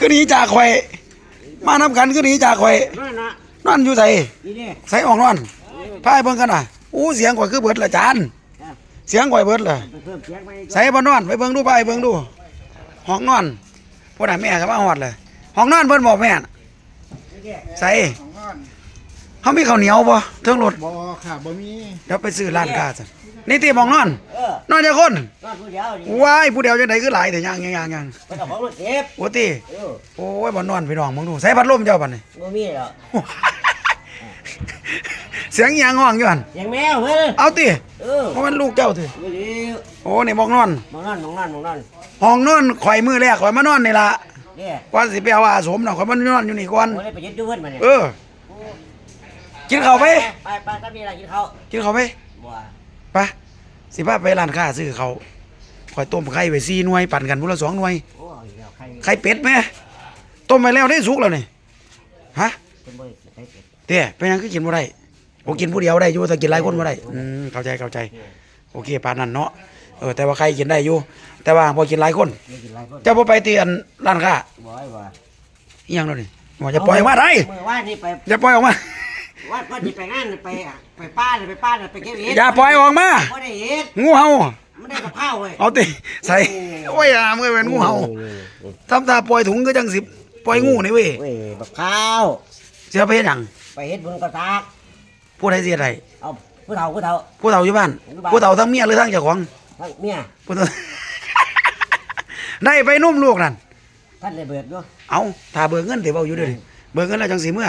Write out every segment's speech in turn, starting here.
ก็หนีจากข่อย มานํกันก็หนีจากข่อยนั่นนะนอนอยู่ไสนี่นี่ใส่ออกนอนพายเบิ่งกันน่ะอู้เสียงข่อยคือเบิดละจานเสียงข่อยเบิดละไปเพิ่มเสียใส่บ่นอนไปเบิ่งดูไปเบิ่งดู ห้องนอนพ่อน่าแม่ก็มาฮอดเลยห้องนอนเพิ่นบอกแม่ใส่ เฮามีข้าวเหนียวบ่เทิงรถบ่ค่ะบ่มีเดี๋ยวไปซื้อร้านค้าซะนี่ติห้องนอน เออนอนจักคนนอนผู้เดียวนี่ว้ายผู้เดียวจังไดคือหลายแต่ย่างย่างย่างย่างไปกับของรถเจ็บโอ้ติเออโอ้ยบ่นอนพี่น้องมึงดูใส่พัดลมเจ้าบัดนี้บ่มีหรอกเสียงอีหยังห้องอยู่หั่นเสียงแมวเฮ้ยเอาติเออเพราะมันลูกเจ้าติบ่ดีโอ้นี่บอกนอน มองนั่นมองนั่นมองนั่นห้องนอนข่อยมือแรกข่อยมานอนนี่ล่ะเนี่ยก่อนสิไปเอาอาสมน่ะข่อยมานอนอยู่นี่ก่อนบ่ได้ไปยึดดูเพิ่นมาเนี่ยเออ กินข้าวไปไปไปถ้ามีอะไรกินข้าวกินข้าวไปบ่ไปสิพาไปร้านค้าซื้อเขาวข่อยต้มไข่ไว้4หน่วยปั่นกันพุ่นละ2หน่วยโอ้ยเดี๋ยวใครไข่เป็ดแม่ต้มไปแล้วได้สุกแล้วนี่ฮะเป็นบ่ได้ใครเป็เต้เป็นหยังคือกินบ่ได้โอ้กินผู้เดียวได้อยู่แต่กินหลายคนบ่ได้อืมเข้าใจเข้าใจ โอเคปานนั้นเนาะเออแต่ว่าใครกินได้อยู่ แต่ว่าพอกินหลายคน ไม่กินหลายคนเจ้าบ่ไปเตีอันร้านค้าบ่ให้ว่าอีหยังเนาะนี่ว่าจะปล่อยออกมาได้ เมื่อวานนี่ไปอย่าปล่อยออกมา ว่าก็สิไปงานไปอะไปป้าน่ะไปป้าน่ะไปเก็บเห็ดอย่าปล่อยออกมา บ่ได้เห็ดงูเห่าไม่ได้กับข้าวเว้ยเอาติใส่โอ้ยอะมือเป็นงูเห่าทำตาปล่อยถุงก็จังสิปล่อยงูนี่เว้ยเว้ยกับข้าว เสียไปเฮ็ดหยังไปเฮ็ดบุญกระตากผู้ใดเสียใดเอาผู้เฒ่าผู้เฒ่า ผู้เฒ่าอยู่บ้านอยู่บ้าน ผู้เฒ่าทั้งเมียหรือทั้งเจ้าของทั้งเมียผู้เฒ่า ได้ไปนุ่มลูกนั่นท่านเลยเบิดด้วยเอาถ้าเบิกเงินสิเว้าอยู่เด้อดิเบิกเงินแล้วจังสิเมื่อ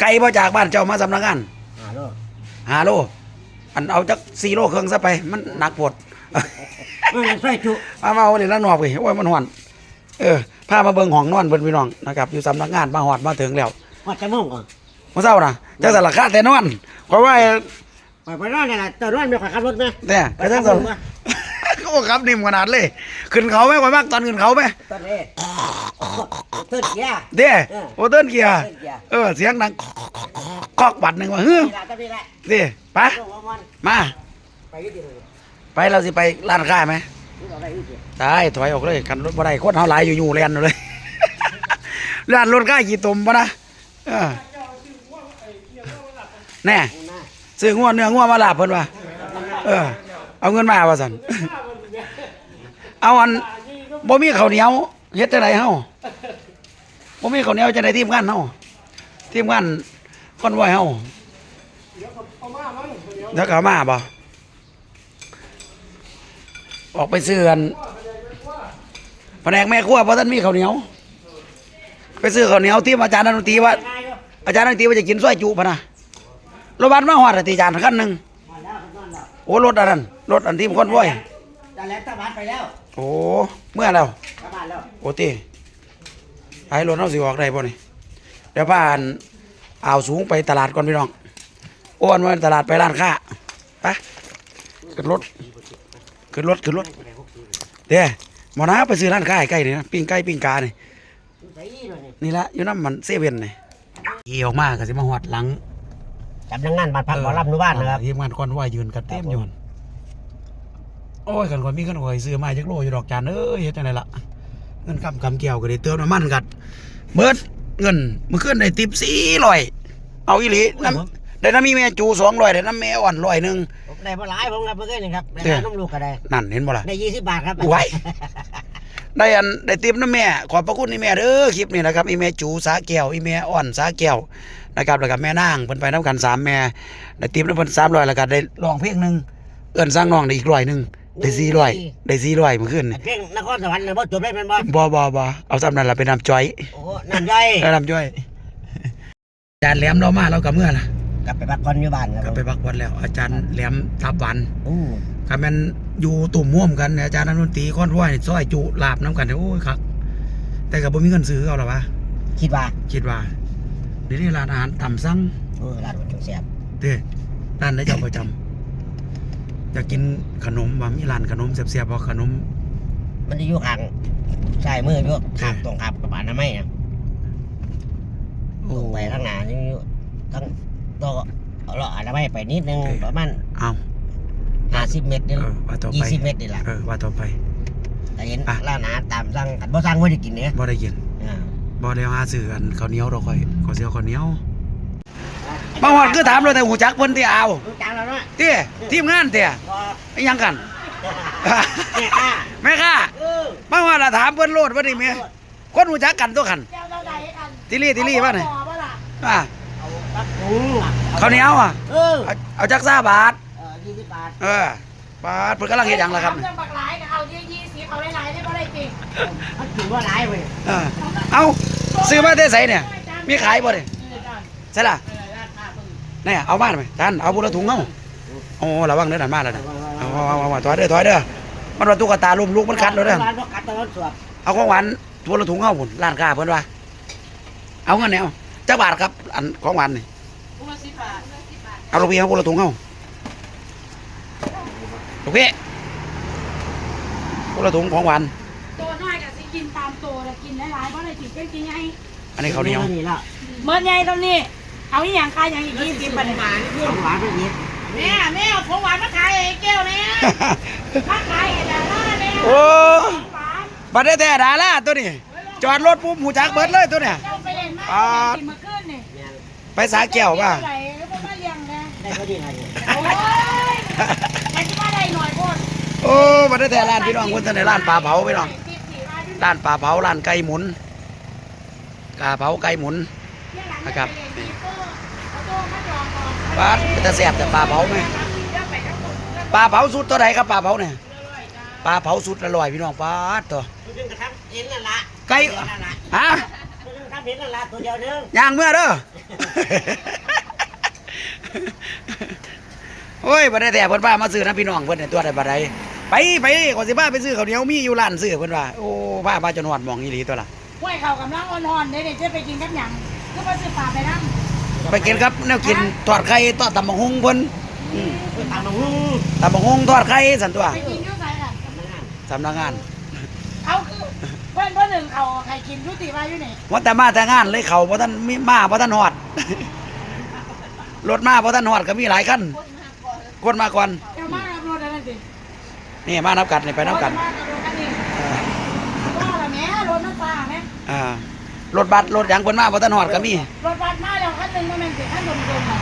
ไกลบ่จากบ้านเจ้ามาสำนักงานอ่าโลห้าโลอันเอาจักสี่โลครึ่งซะไป มันหนักปวดมันใส่จุมามาเอาเดี๋ยวละนอกไปโอ้ยมันหอนเออพามาเบิ่งห้องนอนเพิ่นพี่น้องนะครับอยู่สำนักงานมาฮอดมาถึงแล้วว่าจะมุ่งก่อนมื้อเช้าน่ะจังสลักค่าแต่นอนขอยว่าไปไปนอนนี่แหละแต่นอนไม่ค่อยขับรถไหมเนี่ยก็จังสลัก โอ้ครับนิ่มขนาดเลย ขึ้นเขาไหมข่อยมักตอนขึ้นเขาไหมตอนนี้เตือนเกียร์เด้โอ้เติ้นเกียร์เตือนเกียร์เออเสียงดังคอกบัดหนึงว่าเฮ้อนี่แหละตอนนี้แหละเด้ไปลงมามันมาไปยึดดีเลยไปเราสิไปร้านค้าไหมนี่เราได้ยึดดีได้ถอยออกเลยกันรถบ่ได้คนเฮาหลายอยู่อยู่แล่นอยู่เลยร้านรถค้ากี่ตุ่มบ่นะเออแน่หน้าซื้องัวเนื้องัวมาลาบเพิ่นว่าเออเอาเงินมาว่าซั่น เอาอันบ่มีข้าวเหนียวเฮ็ดจังไดเฮาบ่มีข้าวเหนียวจังไดทีมงานเฮาทีมงานคอนวอยเฮาเดี๋ยวก็เอามาบ่ออกไปซื้ออันแผนกแม่ครัวบ่ทันมีข้าวเหนียว ไปซื้อข้าวเหนียวที่อาจารย์ดนตีว่า อาจารย์ดนตีว่าจะกินซอยจุพะนะรถบัสมาฮอดอะติจานคันหนึงมาแล้วนอนแล้วโอ้รถอันนั้นรถอันทีมคอนวอย จะแล้วตะบานไปแล้วโอ้เมื่อแล้วตะบานแล้วโอ้ติไอ้รถเฮาสิออกได้บ่นี่เดี๋ยวพาอันอ่าวสูงไปตลาดก่อนพี่น้องโอ้อันว่าตลาดไปร้านค้าไปขึ้นรถขึ้นรถขึ้นรถเด้หมอนะไปซื้อร้านค้าใกล้ๆนี่นะปิ้งไก่ปิ้งกานี่ใส่อีเลยนี่นี่ละอยู่น้ำมันเซเว่นนี่เอี่ยวมากก็สิมาฮอดหลังจำนังงานบ้านพักหมอลำนุบ้านนะครับทีมงานคอนวอยยืนกันเต็มอยู่หั่น โอ้ยกันคนมีกันหอยซื้อมาจักโลอยู่ดอกจานเอ้ยเฮ็ดจังไดล่ะเงินคำคำเกี่ยวก็ได้เติมน้ำมันกัดเบิดเงินมื้อคืนได้ติป400เอาอีหลีน้ำได้น้ำมีแม่จู200ได้น้ำแม่อ่อนร้อยหนึงผมได้มาหลายผมครับเมื่อกี้นี่ครับได้เด้อน้ำลูกก็ได้นั่นเห็นบ่ล่ะได้ยี่สิบบาทครับไว้ได้อันได้ติปน้ำแม่ขอบพระคุณนี่แม่เด้อคลิปนี้นะครับอีแม่จูสาแก้วอีแม่อ่อนสาแก้วนะครับแล้วก็แม่นางเพิ่นไปนํกันสามแม่ได้ติปน้ำเพิ่น300แล้วก็ได้ร้องเพลงหนึงเอิ้นสร้างน้องได้อีกร้อยหนึง ได้400ได้400เมื่อคืนนี่เพลงนครสวรรค์เลยบ่จบได้เป็นบ่บ่บ่บ่เอาซ้ำนั้นล่ะเป็นน้ำจ้อยโอ้นั่นย่อยเอาน้ำจ้อยอาจารย์แหลมเรามาเราก็เมื่อล่ะกลับไปพักผ่อนอยู่บ้านครับก็ไปพักผ่อนแล้ว อาจารย์แหลมทับวันอู้ ก็แม่นอยู่ตุ่มม่วมกันเนี่ยอาจารย์นักดนตรีค้อนร้อยนี่ซอยจุลาบน้ำกันโอ้ยครับแต่ก็บ่มีเงินซื้อเอาหรอวะคิดว่าคิดว่าเดี๋ยวนี้ร้านอาหารตำสั่งโอ้ร้านมันเสียบเด้ร้านได้เจ้าประจำ อยากกินขนมว่ามีร้านขนมแซ่บๆบ่ขนม มันจะอยู่ข้างใช่มืออยู่ข้างตรงข้ามกับบ้านน้ำไม้นะโอ้ตรงไปข้างหน้ายังอยู่ทั้งตัวเอาเลาะอนามัยไปนิดนึงประมาณเอาห้าสิบเมตรเอนี่อว่าต่อยี่ไปสิบเมตรนี่แหละเออว่าต่อไปแต่เห็นอะร้านอาหารตามสั่งกันบ่สั่งว่าจะกินเนี่ยบ่ได้กินอ่าบ่ได้หาซื้อกันข้าวเหนียวดอกข่อยขอสิเอาข้าวเหนียว บางวันคือถามเลยแต่หูจักเพิ่นที่เอารู้จักแล้วเนาะเตี้ยทีมงานเตี้ยพออิหยังกัน แม่ข้า แม่ค่ะเออบางวันล่ะถามเพิ่นโลดว่าดิแม่คนหูจักกันตัวคันเจ้าเจ้าใดกันติลี่ติลี่ว่าไหนเอาบ่ล่ะอ่าเอาปักถุงข้าวเหนียวอะเออเอาเอาจักซ่าบาท เออยี่สิบบาทเออบาทเพิ่นกำลังเฮ็ดหยังล่ะครับเรื่องบักหลายก็เอาที่ยี่สิบเอาหลายๆได้บ่ได้จริงมันถือว่าร้ายเว้ยเออเอาซื้อมาได้ไสเนี่ย มีขายบ่เนี่ยใช่ล่ะ เนี่ยเอามาไหมท่านเอาบุละถุงเอาโอ้ระวังเด้อนั่นมาแล้วนะเอาเอาเอาเอาถอยเด้อถอยเด้อมันว่าตุ๊กตาลุมลูกมันกัดแล้วเด้อร้านพวกกัดตะวันสวบเอาของหวานทัวละถุงเอาพุ่นร้านค้าเพิ่นว่าเอาเงินเนี่ยเอาจักบาทครับ อันของหวานนี่ถุงละสิบบาทเอาลูกพี่เอาบุละถุงเอาลูกพี่บุละถุงของหวานตัวน้อยก็สิกินตามตัวแต่กินหลายๆบ่ได้จริงเป็นจริงไงอันนี้ข้าวเหนียวนี่แล้วเมื่อไงตอนนี้ เอาอีหยังขายหยังอีกยี่สิบาทเนี่ยของหวานไม่มีแม่แม่เอาของหวานมาขายไอ้แก้วเนี่ยมาขายไอ้ดาราเนี่ยโอ้หวานบัดได้แต่ดาราตัวนี้จอดรถปุ๊บหูจักเบิดเลยตัวเนี่ยเจ้าไปเล่นมาอ่า กินมาขึ้นนี่เนี่ยไปสาแก้วป่ะ ไหนแล้วบ่มาเลี้ยงนะได้ก็ดีไงโอ้ยมันสิมาได้หน่อยโพดโอ้บัดได้แต่ร้านพี่น้องคนเสนอร้านปลาเผาพี่น้องร้านปลาเผาร้านไก่หมุนกาเผาไก่หมุน นะครับปลาเป็ นตะแสบแต่ปลาเผาไหมปลาเผาสุดตัวไหนครับปลาเผาเนี่ยปลาเผาสุดอร่อยพี่น้องปลาดตัวตัวนึงกระทับเห็นนั่นละไก่นั่นละฮะตัวนึงกระทับเห็นนั่นละตัวเดียวนึงย่างเมื่อเด้อโอ้ยบ่ได้แต่เพิ่นว่ามาซื้อนะพี่น้องเพิ่นเนี่ยตัวใดบ่ได้ไปไปก่อนสิพาไปซื้อข้าวเหนียวมีอยู่ร้านซื้อเพิ่นว่าโอ้พาพาจนหอดหมองอีหลีตัวละห้วยเขากำลังอ่อนๆเดี๋ยวจะไปกินกับหยังก็มาซื้อปลาไปนั่ง ไปกินครับแนวกินทอดไข่ทอดตำบักหุ่งเพิ่นอืมตามมาหูตำบักหุ่งทอดไข่สันตัวไปกินอยุ่ไสล่ะทำงานสำนักงานเขาคือเพื่อนเพื่อนหนึ่งเขาใครกินยุติมาอยู่นี่ว่าแต่มาแต่งานเลยเขาบ่ทันมีมาบ่ทันฮอด รถมาบ่ทันฮอดก็มีหลายคันคนมาก่อนเจ้ามากับรถอะไรสินี่มานับกันนี่ไปนับกันมากับรถคันนี้ว่าละแม่รถน้ำปลาแม่อ่า รถบัสรถหยังเพิ่นมาบ่ทันฮอดก็มีรถบัสมาแล้วคันหนึ่งก็แม่นสิคันดมๆน่ะ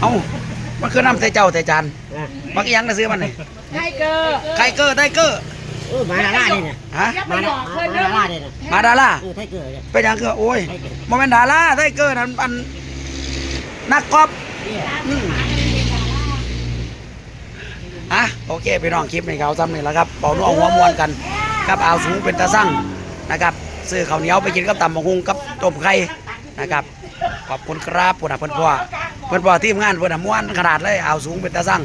เอ้ามันคือน้ำใส่เจ้าใส่จานนะมักอีหยังน่ะซื้อมันนี่ไทเกอร์ไข่เกอร์ไทเกอร์เออมาดาราเนี่ยฮะอย่าไปมาหยดาอกมาเพื่อนดาเด้อราเนี่ยมาดาราเออไทเกอร์เนี่ยเป็นหยังคือโอ้ยไทเกอร์บ่แม่นดาราไทเกอร์นั่นอันนักกอล์ฟเนี่ยอืม อะโอเคพี่น้องคลิปนี้เขาซ้ำนี่แหล้วครับเป่านัวหัวมวนกัน กับอ่าวสูงเป็นตาสั่ง นะครับซื้อข้าวเหนียวไปกินกับตำบักหุ่งกับต้มไข่นะครับขอบคุณครับปุ่นอะเพื่อนพ่อเพื่อนพ่อทีมงานเพื่อนอะม้วนขนาดเลยเอาสูงเป็นตาสั่ง